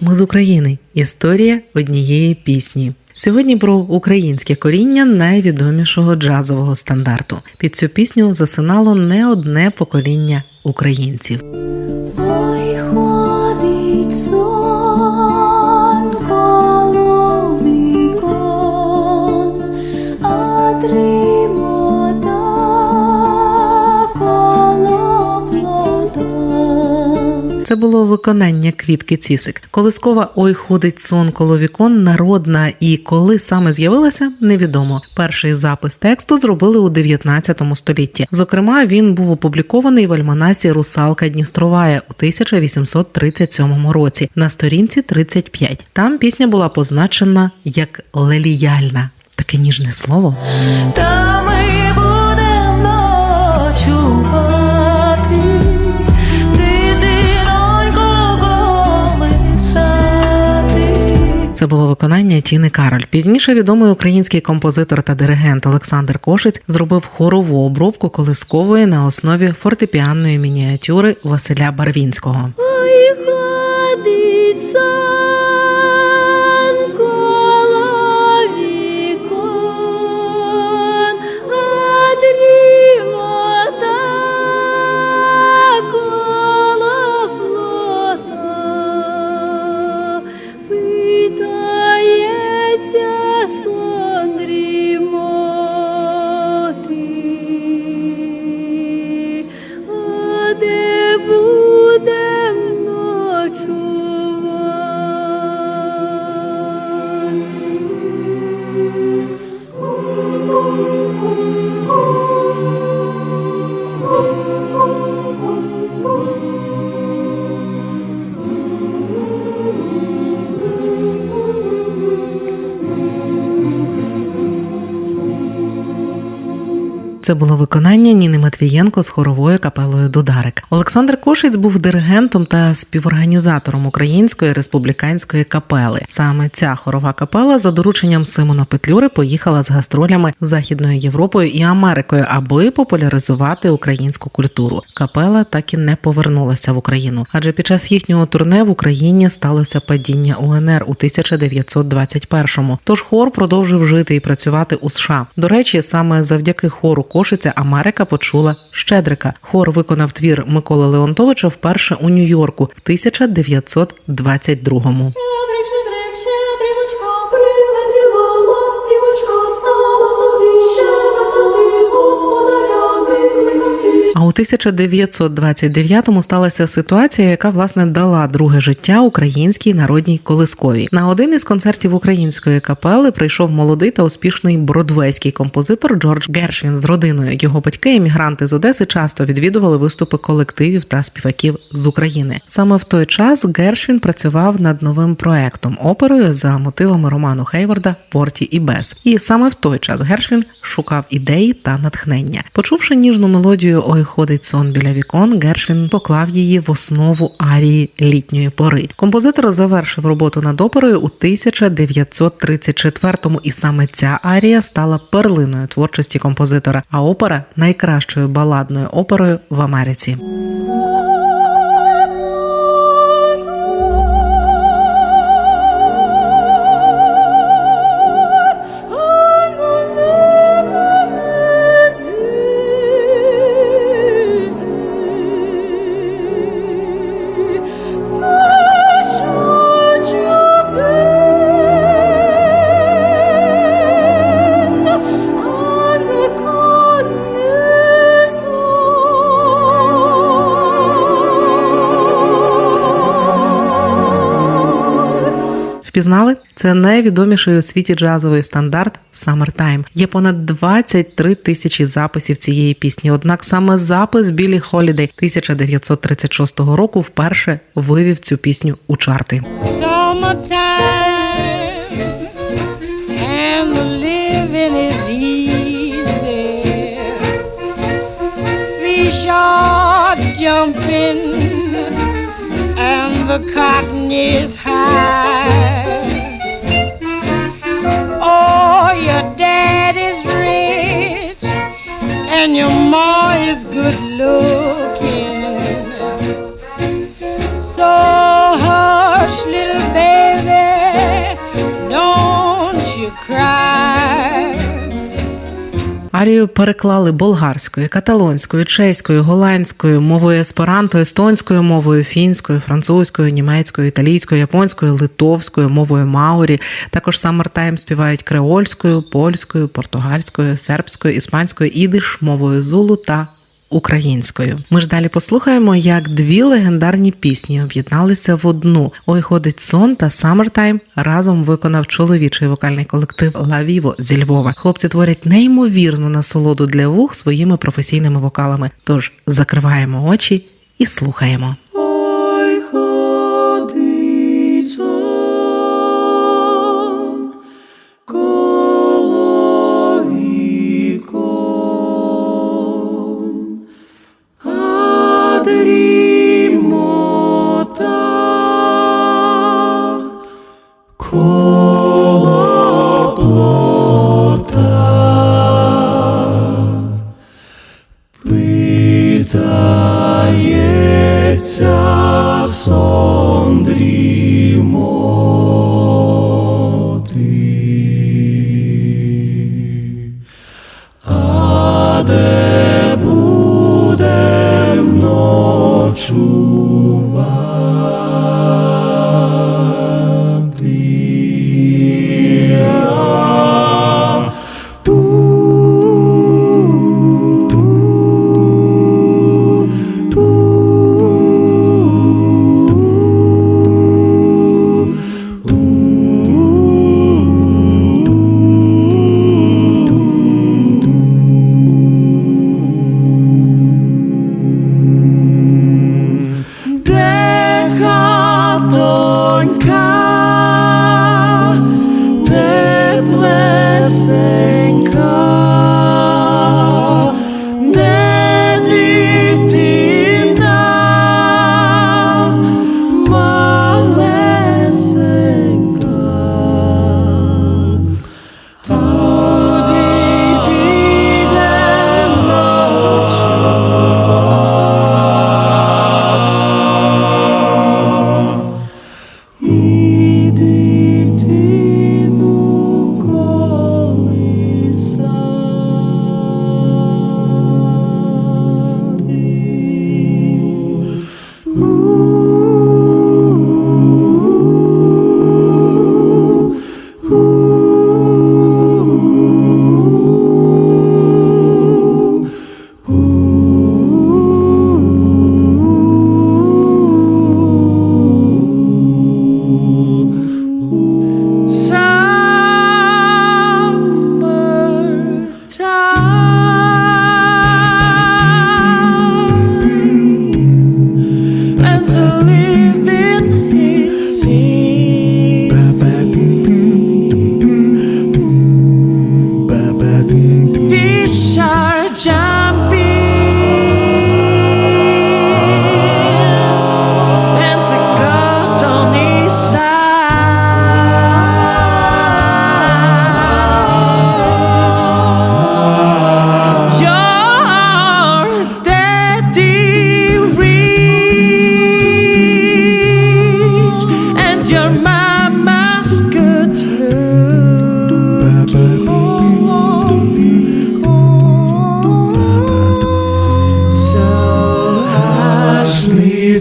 Ми з України. Історія однієї пісні. Сьогодні про українське коріння найвідомішого джазового стандарту. Під цю пісню засинало не одне покоління українців. Це було виконання квітки Цісик. Колискова Ой ходить сон коло вікон народна і коли саме з'явилася, невідомо. Перший запис тексту зробили у 19 столітті. Зокрема, він був опублікований в альманасі Русалка Дністровая у 1837 році на сторінці 35. Там пісня була позначена як леліяльна. Таке ніжне слово. Та Це було виконання Тіни Кароль. Пізніше відомий український композитор та диригент Олександр Кошець зробив хорову обробку колискової на основі фортепіанної мініатюри Василя Барвінського. Це було виконання Ніни Матвієнко з хоровою капелою Дударик. Олександр Кошиць був диригентом та співорганізатором Української республіканської капели. Саме ця хорова капела за дорученням Симона Петлюри поїхала з гастролями Західною Європою і Америкою, аби популяризувати українську культуру. Капела так і не повернулася в Україну, адже під час їхнього турне в Україні сталося падіння УНР у 1921-му. Тож хор продовжив жити і працювати у США. До речі, саме завдяки хору Кошиця Америка почула Щедрика. Хор виконав твір Миколи Леонтовича вперше у Нью-Йорку в 1922-му. Щедрик, у 1929-му сталася ситуація, яка власне дала друге життя українській народній колисковій. На один із концертів української капели прийшов молодий та успішний бродвейський композитор Джордж Гершвін з родиною. Його батьки, емігранти з Одеси, часто відвідували виступи колективів та співаків з України. Саме в той час Гершвін працював над новим проектом оперою за мотивами роману Хейварда Порті і Бес. І саме в той час Гершвін шукав ідеї та натхнення. Почувши ніжну мелодію Ой ходить сон біля вікон, Гершвін поклав її в основу арії літньої пори. Композитор завершив роботу над оперою у 1934-му, і саме ця арія стала перлиною творчості композитора. А опера найкращою баладною оперою в Америці. Впізнали? Це найвідоміший у світі джазовий стандарт Summertime. Є понад 23 тисячі записів цієї пісні. Однак саме запис Білі Холідей 1936 року вперше вивів цю пісню у чарти. jumping and the cotton is and your ma is good looking. So hush, little baby, don't you cry. Арію переклали болгарською, каталонською, чеською, голландською, мовою есперанто, естонською мовою, фінською, французькою, німецькою, італійською, японською, литовською, мовою маорі. Також Саммертайм співають креольською, польською, португальською, сербською, іспанською, ідиш, мовою зулу та українською. Ми ж далі послухаємо, як дві легендарні пісні об'єдналися в одну. Ой, ходить сон та Summertime разом виконав чоловічий вокальний колектив Лавіво зі Львова. Хлопці творять неймовірну насолоду для вух своїми професійними вокалами. Тож закриваємо очі і слухаємо. Сон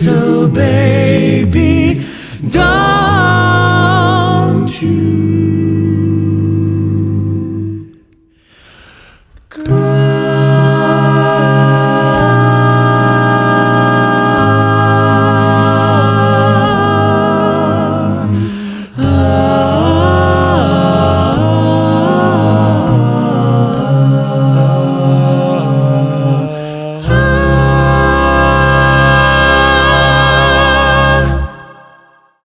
little baby, don't